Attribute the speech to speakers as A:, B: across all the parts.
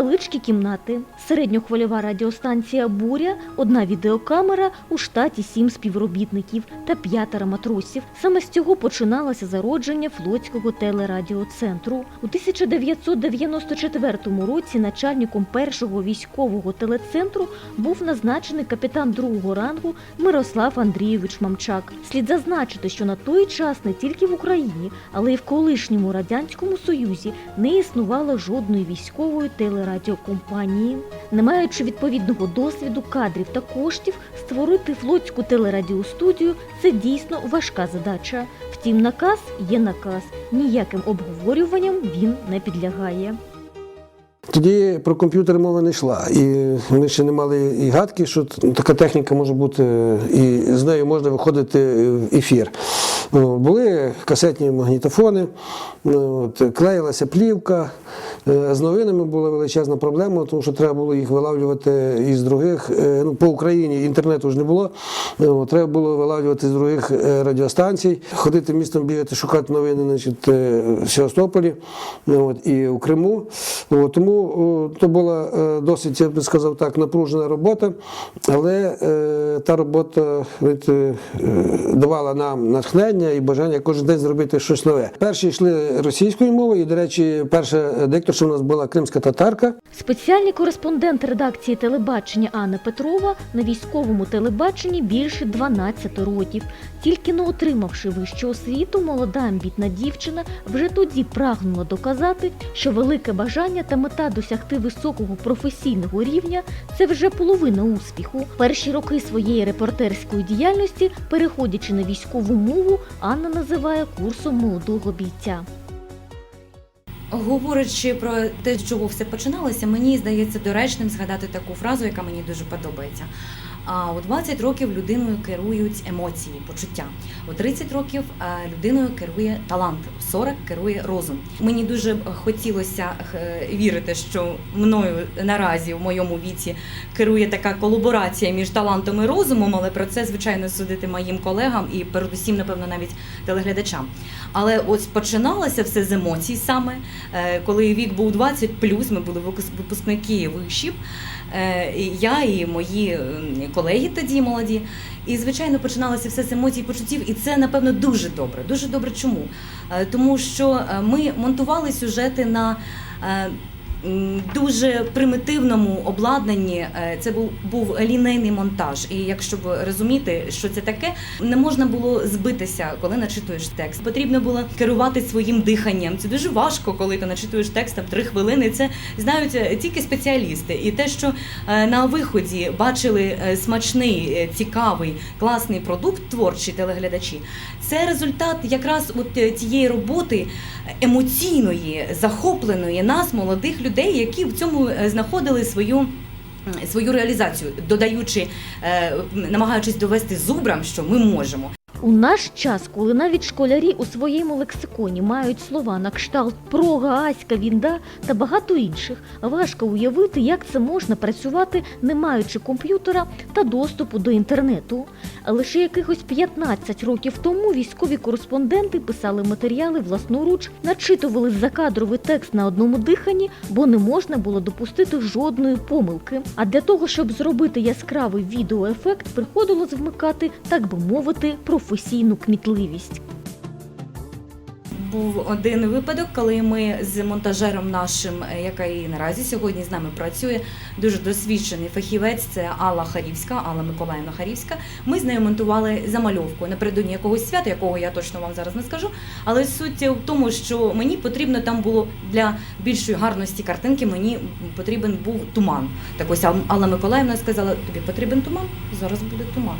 A: Невеличкі кімнати, середньохвильова радіостанція Буря, одна відеокамера, у штаті сім співробітників та п'ятеро матросів. Саме з цього починалося зародження флотського телерадіоцентру. У 1994 році начальником першого військового телецентру був назначений капітан другого рангу Мирослав Андрійович Мамчак. Слід зазначити, що на той час не тільки в Україні, але й в колишньому радянському союзі не існувало жодної військової телерадіокомпанії. Не маючи відповідного досвіду, кадрів та коштів, створити флотську телерадіостудію це дійсно важка задача. Втім, наказ є наказ. Ніяким обговорюванням він не підлягає.
B: Тоді про комп'ютери мова не йшла. І ми ще не мали і гадки, що така техніка може бути, і з нею можна виходити в ефір. Ну, Були касетні магнітофони, ну, от, клеїлася плівка. Е, З новинами була величезна проблема, тому що треба було їх вилавлювати із других. е, Ну, по Україні інтернету ж не було. Ну, Треба було вилавлювати з других е, радіостанцій, ходити містом бігати, шукати новини значить, е, в Севастополі ну, от, і у Криму. От, тому о, то була е, досить, я б сказав так, напружена робота, але е, та робота е, давала нам натхнення і бажання кожен день зробити щось нове. Перші йшли російською мовою, і, до речі, перша дикторша у нас була кримська татарка.
A: Спеціальний кореспондент редакції телебачення Анна Петрова на військовому телебаченні більше 12 років. Тільки не отримавши вищу освіту, молода амбітна дівчина вже тоді прагнула доказати, що велике бажання та мета досягти високого професійного рівня це вже половина успіху. Перші роки своєї репортерської діяльності, переходячи на військову мову, Анна називає курсом молодого бійця.
C: Говорячи про те, з чого все починалося, мені здається доречним згадати таку фразу, яка мені дуже подобається. А у 20 років людиною керують емоції, почуття. У 30 років е, людиною керує талант, у 40 керує розум. Мені дуже хотілося е, вірити, що мною наразі в моєму віці керує така колаборація між талантом і розумом, але про це звичайно судити моїм колегам і передусім, напевно, навіть телеглядачам. Але ось починалося все з емоцій саме, е, коли вік був 20 ми були випуск- випускники вишів. Е, Я і мої колеги тоді молоді. І, звичайно, починалося все з емоцій, почуттів, і це, напевно, дуже добре. Дуже добре чому? Е, Тому що е, ми монтували сюжети на дуже примітивному обладнанні. Е, Це був, був лінейний монтаж. І якщо б розуміти, що це таке, не можна було збитися, коли начитуєш текст. Потрібно було керувати своїм диханням. Це дуже важко, коли ти начитуєш текст там три хвилини. Це знають е, тільки спеціалісти. І те, що е, на виході бачили смачний, цікавий, класний продукт творчі телеглядачі, це результат якраз от цієї роботи емоційної, захопленої нас, молодих людей, які в цьому е, знаходили свою. Свою реалізацію, додаючи, е, намагаючись довести зубрам, що ми можемо.
A: У наш час, коли навіть школярі у своєму лексиконі мають слова на кшталт прога, аська, вінда та багато інших, важко уявити, як це можна працювати, не маючи комп'ютера та доступу до інтернету. А лише якихось 15 років тому військові кореспонденти писали матеріали власноруч, начитували закадровий текст на одному диханні, бо не можна було допустити жодної помилки. А для того, щоб зробити яскравий відеоефект, приходилось вмикати, так би мовити, професійну кмітливість.
C: Був один випадок, коли ми з монтажером нашим, е, яка і наразі сьогодні з нами працює, дуже досвідчений фахівець. Це Алла Харівська, Алла Миколаївна Харівська. Ми з нею монтували замальовку напередодні якогось свята, якого я точно вам зараз не скажу. Але суть в тому, що мені потрібно там було для більшої гарності картинки, мені потрібен був туман. Так ось Алла Миколаївна сказала: тобі потрібен туман? Зараз буде туман.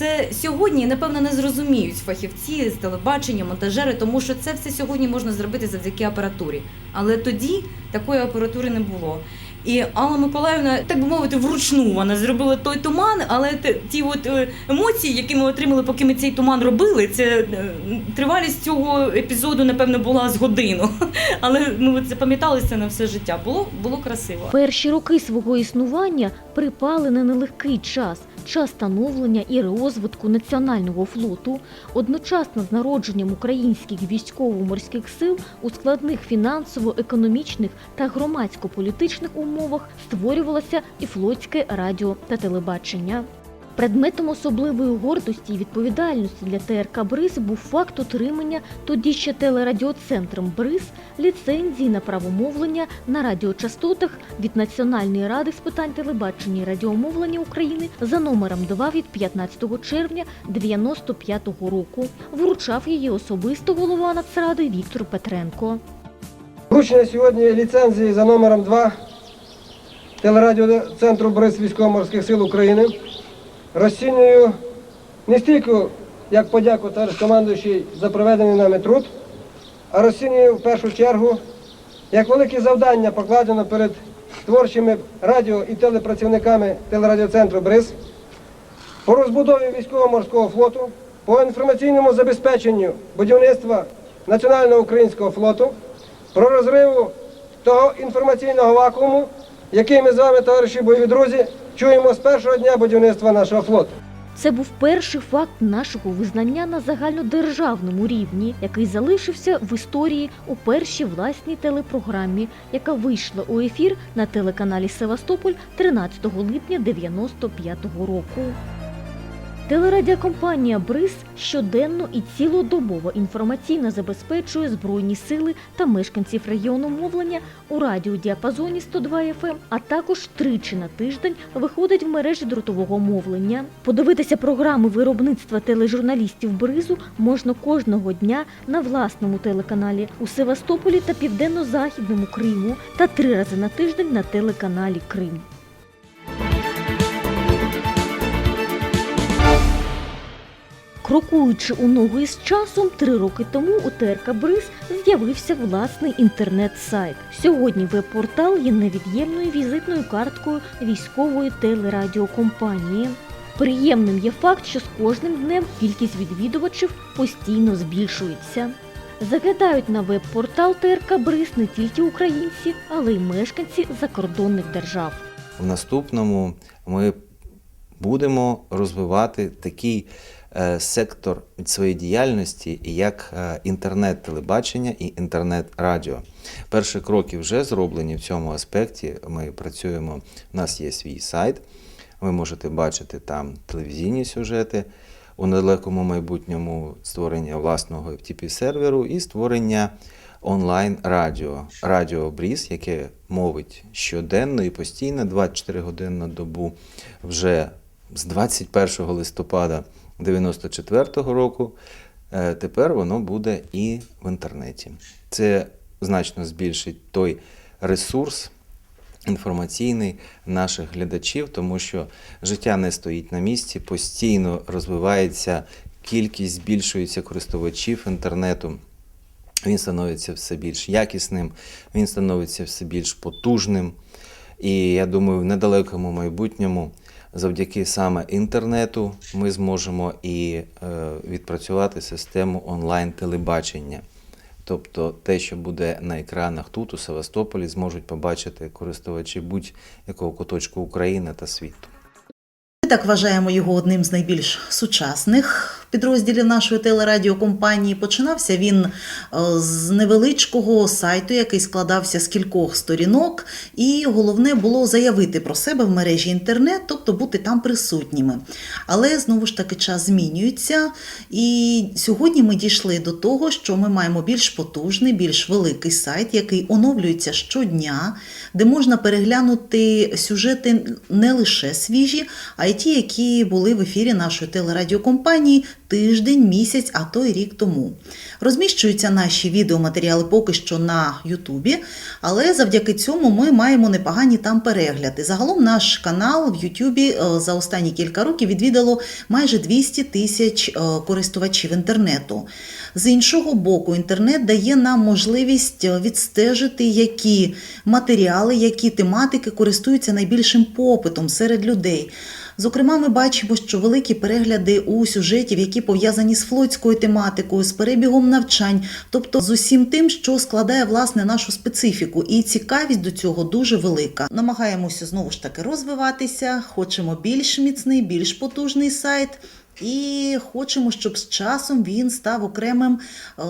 C: Це сьогодні, напевно, не зрозуміють фахівці з телебачення, монтажери, тому що це все сьогодні можна зробити завдяки апаратурі. Але тоді такої апаратури не було. І Алла Миколаївна, так би мовити, вручну вона зробила той туман, але ті от е, емоції, які ми отримали, поки ми цей туман робили, це е, тривалість цього епізоду, напевно, була з годину. Але ми запам'ятали це на все життя. Було, було красиво.
A: Перші роки свого існування припали на нелегкий час. Час становлення і розвитку національного флоту, одночасно з народженням українських військово-морських сил у складних фінансово-економічних та громадсько-політичних умовах створювалося і флотське радіо та телебачення. Предметом особливої гордості і відповідальності для ТРК Бриз був факт отримання тоді ще телерадіоцентром Бриз ліцензії на правомовлення на радіочастотах від Національної ради з питань телебачення і радіомовлення України за номером 2 від 15 червня 95-го року. Вручав її особисто голова Нацради Віктор Петренко.
D: Вручення сьогодні ліцензії за номером 2 телерадіоцентру Бриз військово-морських сил України розцінюю не стільки як подяку товариш командуючий за проведений нами труд, а розцінюю в першу чергу як велике завдання покладено перед творчими радіо і телепрацівниками телерадіоцентру Бриз по розбудові військово-морського флоту, по інформаційному забезпеченню будівництва національного українського флоту, про розриву того інформаційного вакууму, який ми з вами, товариші бойові друзі, чуємо з першого дня будівництва нашого флоту.
A: Це був перший факт нашого визнання на загальнодержавному рівні, який залишився в історії у першій власній телепрограмі, яка вийшла у ефір на телеканалі Севастополь 13 липня 95-го року. Телерадіокомпанія Бриз щоденно і цілодобово інформаційно забезпечує збройні сили та мешканців регіону мовлення у радіодіапазоні 102 FM, а також тричі на тиждень виходить в мережі дротового мовлення. Подивитися програми виробництва тележурналістів Бризу можна кожного дня на власному телеканалі у Севастополі та Південно-Західному Криму та три рази на тиждень на телеканалі Крим. Крокуючи у ногу із часом, три роки тому у ТРК Бриз з'явився власний інтернет-сайт. Сьогодні веб-портал є невід'ємною візитною карткою військової телерадіокомпанії. Приємним є факт, що з кожним днем кількість відвідувачів постійно збільшується. Заглядають на веб-портал ТРК Бриз не тільки українці, але й мешканці закордонних держав.
E: В наступному ми будемо розвивати такий сектор своєї діяльності, як е, інтернет-телебачення і інтернет-радіо. Перші кроки вже зроблені в цьому аспекті. Ми працюємо, у нас є свій сайт. Ви можете бачити там телевізійні сюжети у недалекому майбутньому створення власного FTP-серверу і створення онлайн-радіо. Радіо Бріз, яке мовить щоденно і постійно, 24 години на добу, вже з 21 листопада 94 року. Е, Тепер воно буде і в інтернеті. Це значно збільшить той ресурс інформаційний наших глядачів, тому що життя не стоїть на місці, постійно розвивається кількість, збільшується користувачів інтернету. Він становиться все більш якісним, він становиться все більш потужним. І я думаю, в недалекому майбутньому, завдяки саме інтернету, ми зможемо і е, відпрацювати систему онлайн-телебачення. Тобто те, що буде на екранах тут, у Севастополі, зможуть побачити користувачі будь-якого куточку України та світу.
F: Ми так вважаємо його одним з найбільш сучасних підрозділів нашої телерадіокомпанії. Починався він е, з невеличкого сайту, який складався з кількох сторінок, і головне було заявити про себе в мережі інтернет, тобто бути там присутніми. Але знову ж таки час змінюється, і сьогодні ми дійшли до того, що ми маємо більш потужний, більш великий сайт, який оновлюється щодня, де можна переглянути сюжети не лише свіжі, а й ті, які були в ефірі нашої телерадіокомпанії тиждень, місяць, а то й рік тому. Розміщуються наші відеоматеріали поки що на Ютубі, але завдяки цьому ми маємо непогані там перегляди. Загалом наш канал в Ютубі е, за останні кілька років відвідало майже 200 тисяч е, користувачів інтернету. З іншого боку, інтернет дає нам можливість е, відстежити, які матеріали, які тематики користуються найбільшим попитом серед людей. Зокрема, ми бачимо, що великі перегляди у сюжетів, які пов'язані з флотською тематикою, з перебігом навчань, тобто з усім тим, що складає власне нашу специфіку, і цікавість до цього дуже велика. Намагаємося знову ж таки розвиватися, хочемо більш міцний, більш потужний сайт. І хочемо, щоб з часом він став окремим е,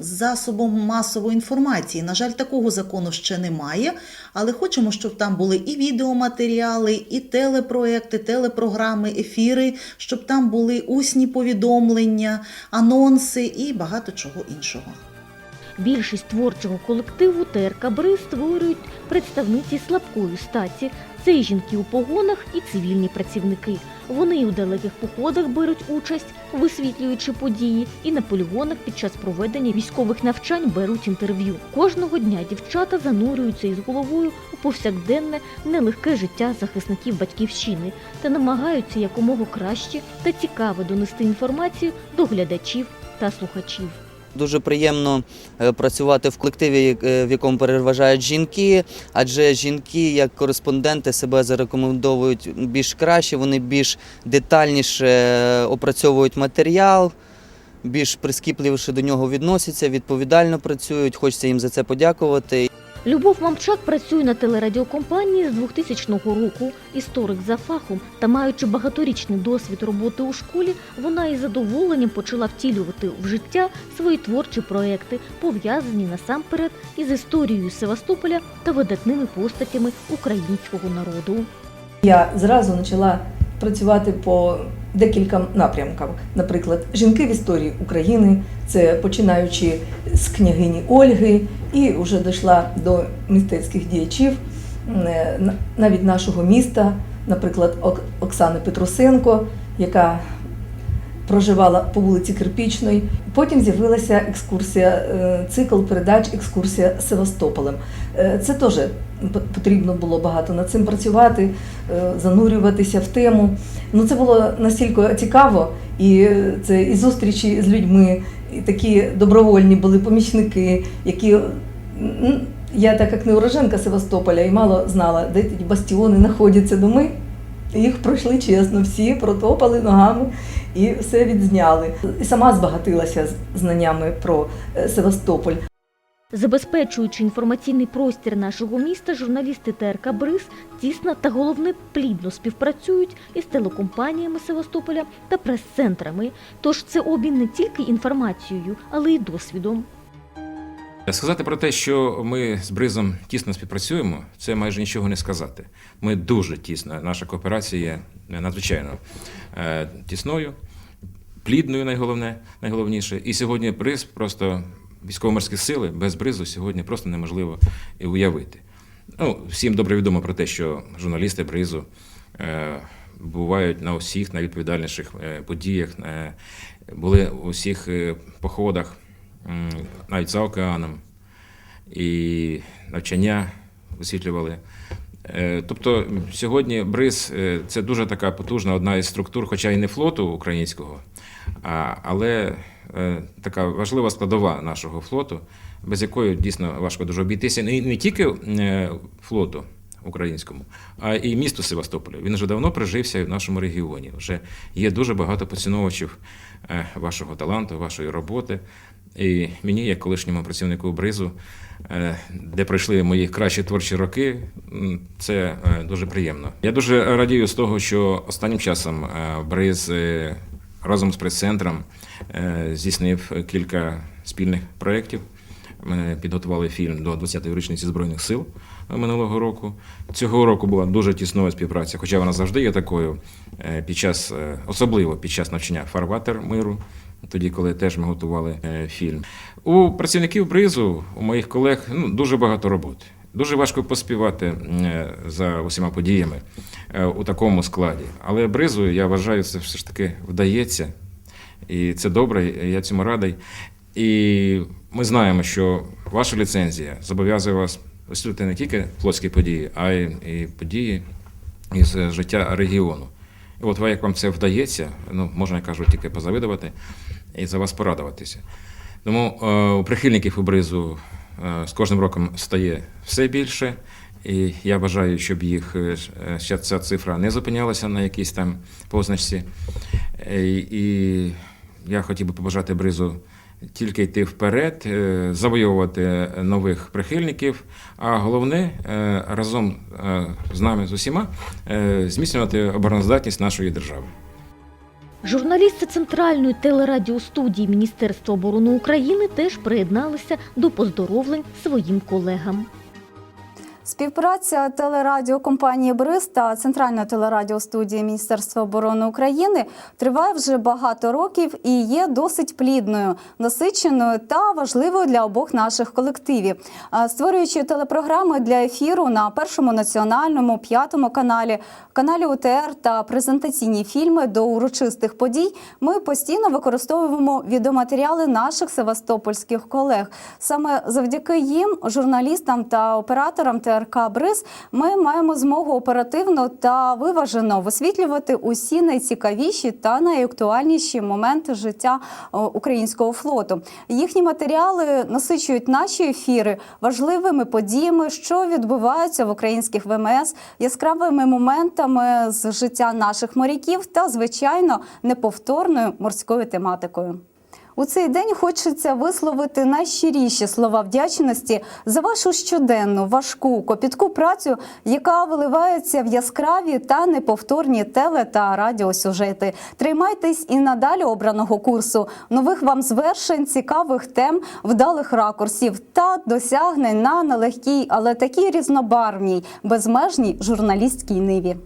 F: засобом масової інформації. На жаль, такого закону ще немає, але хочемо, щоб там були і відеоматеріали, і телепроекти, телепрограми, ефіри, щоб там були усні повідомлення, анонси і багато чого іншого.
A: Більшість творчого колективу ТРК «Бриз» створюють представниці слабкої статі. Це і жінки у погонах, і цивільні працівники. Вони у далеких походах беруть участь, висвітлюючи події, і на полігонах під час проведення військових навчань беруть інтерв'ю. Кожного дня дівчата занурюються із головою у повсякденне нелегке життя захисників батьківщини та намагаються якомога краще та цікаво донести інформацію до глядачів та слухачів.
G: Дуже приємно е, працювати в колективі, е, в якому переважають жінки, адже жінки як кореспонденти себе зарекомендовують більш краще, вони більш детальніше е, опрацьовують матеріал, більш прискіпливіше до нього відносяться, відповідально працюють. Хочеться їм за це подякувати.
A: Любов Мамчак працює на телерадіокомпанії з 2000 року. Історик за фахом та маючи багаторічний досвід роботи у школі, вона із задоволенням почала втілювати в життя свої творчі проекти, пов'язані насамперед із історією Севастополя та видатними постатями українського народу.
H: Я зразу почала працювати по декілька напрямкам. Наприклад, жінки в історії України, це починаючи з княгині Ольги, і вже дійшла до мистецьких діячів, е, навіть нашого міста, наприклад, Ок- Оксани Петросенко, яка проживала по вулиці Кирпічної. Потім з'явилася екскурсія, е, цикл передач Екскурсія Севастополем. Е, Це теж потрібно було багато над цим працювати, е, занурюватися в тему. Ну це було настільки цікаво, і це і зустрічі з людьми, і такі добровольні були помічники, які я, так як не уроженка Севастополя, і мало знала, де ті бастіони знаходяться доми. Їх пройшли чесно, всі протопали ногами і все відзняли. І сама збагатилася знаннями про е, Севастополь.
A: Забезпечуючи інформаційний простір нашого міста, журналісти ТРК «Бриз» тісно та головне плідно співпрацюють із телекомпаніями Севастополя та прес-центрами. Тож це обмін не тільки інформацією, але й досвідом.
I: Сказати про те, що ми з Бризом тісно співпрацюємо, це майже нічого не сказати. Ми дуже тісно, наша кооперація є надзвичайно е, тісною, плідною, найголовне, найголовніше. І сьогодні Бриз просто військово-морські сили без Бризу сьогодні просто неможливо і уявити. Ну, всім добре відомо про те, що журналісти Бризу е, бувають на усіх найвідповідальніших е, подіях, були у всіх походах, навіть за океаном, і навчання висвітлювали. Е, Тобто сьогодні БРИЗ е, це дуже така потужна одна із структур, хоча і не флоту українського, але е, така важлива складова нашого флоту, без якої дійсно важко дуже обійтися. Не, не тільки флоту українському, а і місту Севастополя. Він вже давно прижився в нашому регіоні. Вже є дуже багато поціновувачів вашого таланту, вашої роботи. І мені, як колишньому працівнику Бризу, е, де пройшли мої кращі творчі роки, це е, дуже приємно. Я дуже радію з того, що останнім часом е, Бриз разом з прес-центром здійснив кілька спільних проєктів. Ми підготували фільм до 20-ї річниці Збройних сил минулого року. Цього року була дуже тіснова співпраця, хоча вона завжди є такою під час, особливо під час навчання фарватер миру, тоді, коли теж ми готували е, фільм. У працівників Бризу, у моїх колег, ну, дуже багато роботи. Дуже важко поспівати е, за усіма подіями е, у такому складі. Але Бризу, я вважаю, це все ж таки вдається. І це добре, я цьому радий. І ми знаємо, що ваша ліцензія зобов'язує вас висвітлити не тільки флотські події, а й і події із життя регіону. От як вам це вдається, ну можна я кажу, тільки позавидувати і за вас порадуватися. Тому е, у прихильників у бризу е, з кожним роком стає все більше, І я бажаю, щоб їх е, е, ще ця цифра не зупинялася на якійсь там позначці. І я хотів би побажати бризу тільки йти вперед, е, завойовувати нових прихильників, а головне е, разом е, з нами з усіма зміцнювати обороноздатність нашої держави.
A: Журналісти центральної телерадіостудії Міністерства оборони України теж приєдналися до поздоровлень своїм колегам.
J: Співпраця телерадіокомпанії «Бриз» та Центральної телерадіостудії Міністерства оборони України триває вже багато років і є досить плідною, насиченою та важливою для обох наших колективів. Створюючи телепрограми для ефіру на першому національному, п'ятому каналі, каналі УТР та презентаційні фільми до урочистих подій, ми постійно використовуємо відеоматеріали наших севастопольських колег. Саме завдяки їм, журналістам та операторам ТРК «Бриз», ми маємо змогу оперативно та виважено висвітлювати усі найцікавіші та найактуальніші моменти життя е, українського флоту. Їхні матеріали насичують наші ефіри важливими подіями, що відбуваються в українських ВМС, яскравими моментами з життя наших моряків та, звичайно, неповторною морською тематикою. У цей день хочеться висловити найщиріші слова вдячності за вашу щоденну, важку, копітку працю, яка виливається в яскраві та неповторні теле та радіосюжети. Тримайтесь і надалі обраного курсу, нових вам звершень, цікавих тем, вдалих ракурсів та досягнень на нелегкій, але такій різнобарвній, безмежній журналістській ниві.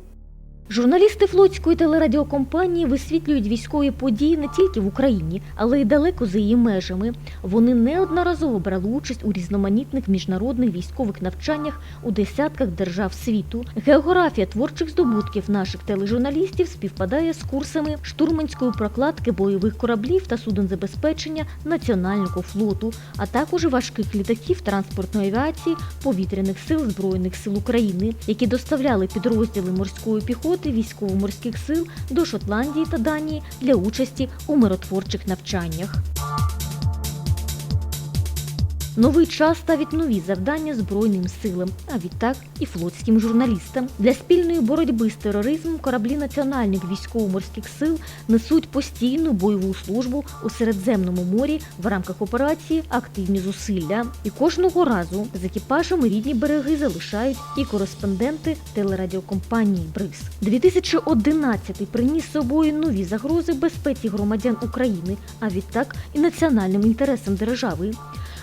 A: Журналісти флотської телерадіокомпанії висвітлюють військові події не тільки в Україні, але й далеко за її межами. Вони неодноразово брали участь у різноманітних міжнародних військових навчаннях у десятках держав світу. Географія творчих здобутків наших тележурналістів співпадає з курсами штурманської прокладки бойових кораблів та суднозабезпечення національного флоту, а також важких літаків транспортної авіації повітряних сил збройних сил України, які доставляли підрозділи морської піхоти військово-морських сил до Шотландії та Данії для участі у миротворчих навчаннях. Новий час ставить нові завдання Збройним силам, а відтак і флотським журналістам. Для спільної боротьби з тероризмом кораблі національних військово-морських сил несуть постійну бойову службу у Середземному морі в рамках операції Активні зусилля. І кожного разу з екіпажем рідні береги залишають і кореспонденти телерадіокомпанії БРИЗ. 2011 приніс собою нові загрози безпеці громадян України, а відтак і національним інтересам держави.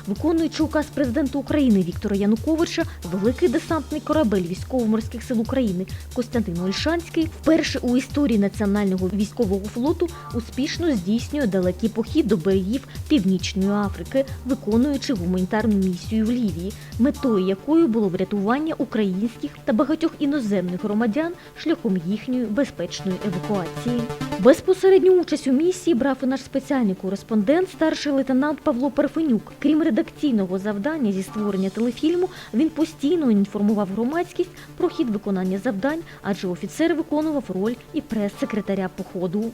A: Виконуючи указ президента України Віктора Януковича, великий десантний корабель військово-морських сил України Костянтин Ольшанський вперше у історії національного військового флоту успішно здійснює далекий похід до берегів Північної Африки, виконуючи гуманітарну місію в Лівії, метою якої було врятування українських та багатьох іноземних громадян шляхом їхньої безпечної евакуації. Безпосередню участь у місії брав і наш спеціальний кореспондент, старший лейтенант Павло Парфенюк. Крім редакційного завдання зі створення телефільму, він постійно інформував громадськість про хід виконання завдань, адже офіцер виконував роль і прес-секретаря походу.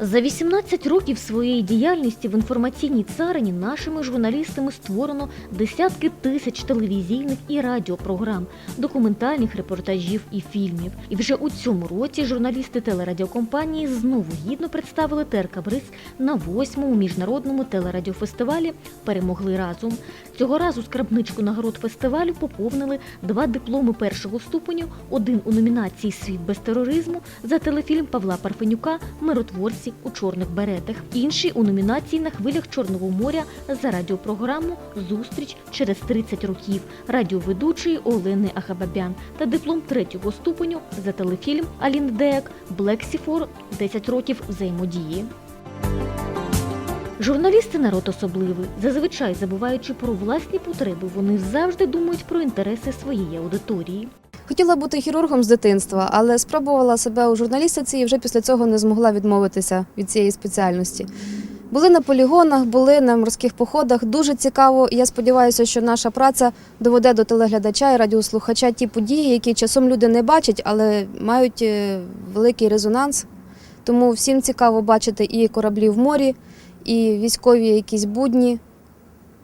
A: За 18 років своєї діяльності в інформаційній царині нашими журналістами створено десятки тисяч телевізійних і радіопрограм, документальних репортажів і фільмів. І вже у цьому році журналісти телерадіокомпанії знову гідно представили ТРК «Бриз» на восьмому міжнародному телерадіофестивалі Перемогли разом. Цього разу скарбничку нагород фестивалю поповнили два дипломи першого ступеню, один у номінації Світ без тероризму за телефільм Павла Парфенюка Миротворці у чорних беретах, інший у номінації на хвилях Чорного моря за радіопрограму Зустріч через 30 років радіоведучої Олени Ахабабян та диплом третього ступеню за телефільм Алін Деяк Блексіфор 10 років взаємодії. Журналісти народ особливий. Зазвичай забуваючи про власні потреби, вони завжди думають про інтереси своєї аудиторії.
K: Хотіла бути хірургом з дитинства, але спробувала себе у журналістиці і вже після цього не змогла відмовитися від цієї спеціальності. Були на полігонах, були на морських походах. Дуже цікаво. Я сподіваюся, що наша праця доведе до телеглядача і радіослухача ті події, які часом люди не бачать, але мають е, великий резонанс. Тому всім цікаво бачити і кораблі в морі, і військові якісь будні,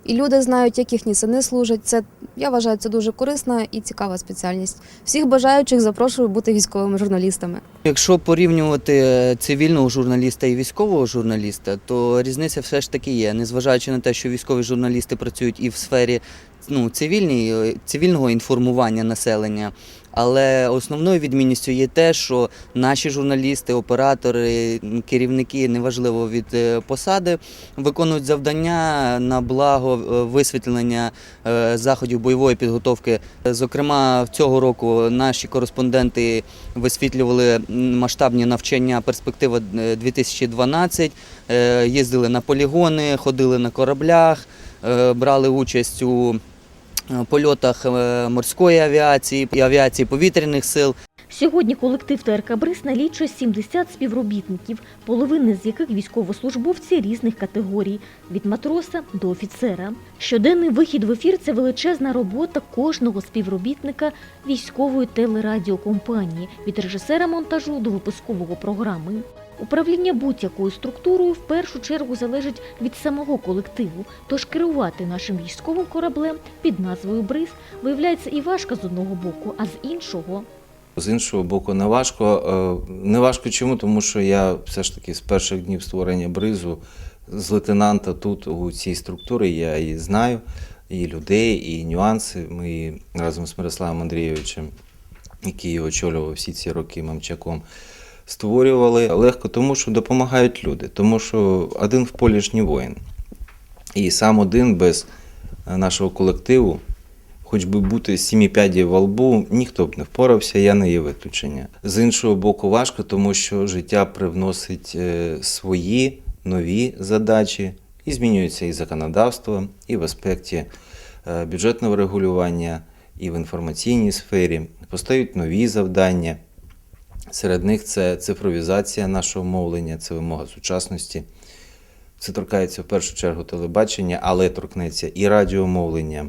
K: і люди знають, як їхні сини служать. Це я вважаю, це дуже корисна і цікава спеціальність. Всіх бажаючих запрошую бути військовими журналістами.
G: Якщо порівнювати е, цивільного журналіста і військового журналіста, то різниця все ж таки є. Незважаючи на те, що військові журналісти працюють і в сфері ну, цивільній, е, цивільного інформування населення. Але основною відмінністю є те, що наші журналісти, оператори, керівники, неважливо від е, посади, виконують завдання на благо е, висвітлення е, заходів бойової підготовки. Зокрема, цього року наші кореспонденти висвітлювали масштабні навчання перспектива е, 2012, е, їздили на полігони, ходили на кораблях, брали участь у польотах е, морської авіації і авіації повітряних сил.
A: Сьогодні колектив ТРК Бриз налічує 70 співробітників, половини з яких військовослужбовці різних категорій від матроса до офіцера. Щоденний вихід в ефір це величезна робота кожного співробітника військової телерадіокомпанії від режисера монтажу до випускового програми. Управління будь-якою структурою в першу чергу залежить від самого колективу, тож керувати нашим військовим кораблем під назвою Бриз виявляється і важко з одного боку, а з іншого
E: З іншого боку, не важко. Е, Не важко чому? Тому що я все ж таки з перших днів створення бризу, з лейтенанта тут у цій структурі, я і знаю, і людей, і нюанси. Ми разом з Мирославом Андрійовичем, який очолював всі ці роки мамчаком, створювали легко, тому що допомагають люди, тому що один в полі ж не воїн. І сам один без е, нашого колективу хоч би бути сімі п'ядів во лбу, ніхто б не впорався, я не є виключення. З іншого боку, важко, тому що життя привносить е, свої нові задачі, і змінюється і законодавство, і в аспекті е, бюджетного регулювання, і в інформаційній сфері. Постають нові завдання. Серед них це цифровізація нашого мовлення, це вимога сучасності. Це торкається в першу чергу телебачення, але торкнеться і радіомовлення.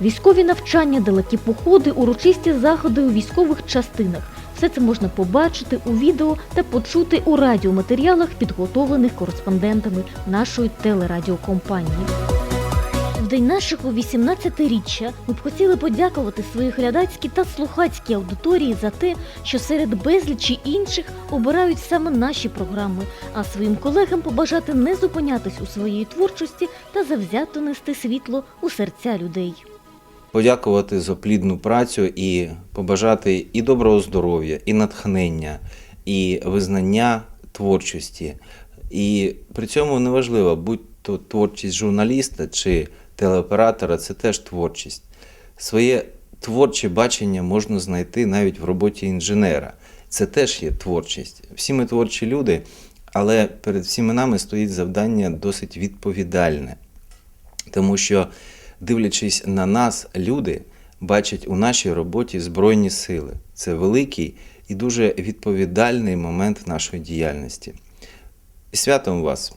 A: Військові навчання, далекі походи, урочисті заходи у військових частинах. Все це можна побачити у відео та почути у радіоматеріалах, підготовлених кореспондентами нашої телерадіокомпанії. В день нашого 18-річчя ми б хотіли подякувати своїй глядацькій та слухацькій аудиторії за те, що серед безлічі інших обирають саме наші програми, а своїм колегам побажати не зупинятись у своїй творчості та завзято нести світло у серця людей.
E: Подякувати за плідну працю і побажати і доброго здоров'я, і натхнення, і визнання творчості. І при цьому неважливо, будь то творчість журналіста чи телеоператора, це теж творчість. Своє творче бачення можна знайти навіть в роботі інженера. Це теж є творчість. Всі ми творчі люди, але перед всіми нами стоїть завдання досить відповідальне. Тому що, дивлячись на нас, люди бачать у нашій роботі Збройні сили. Це великий і дуже відповідальний момент нашої діяльності. І святом вас!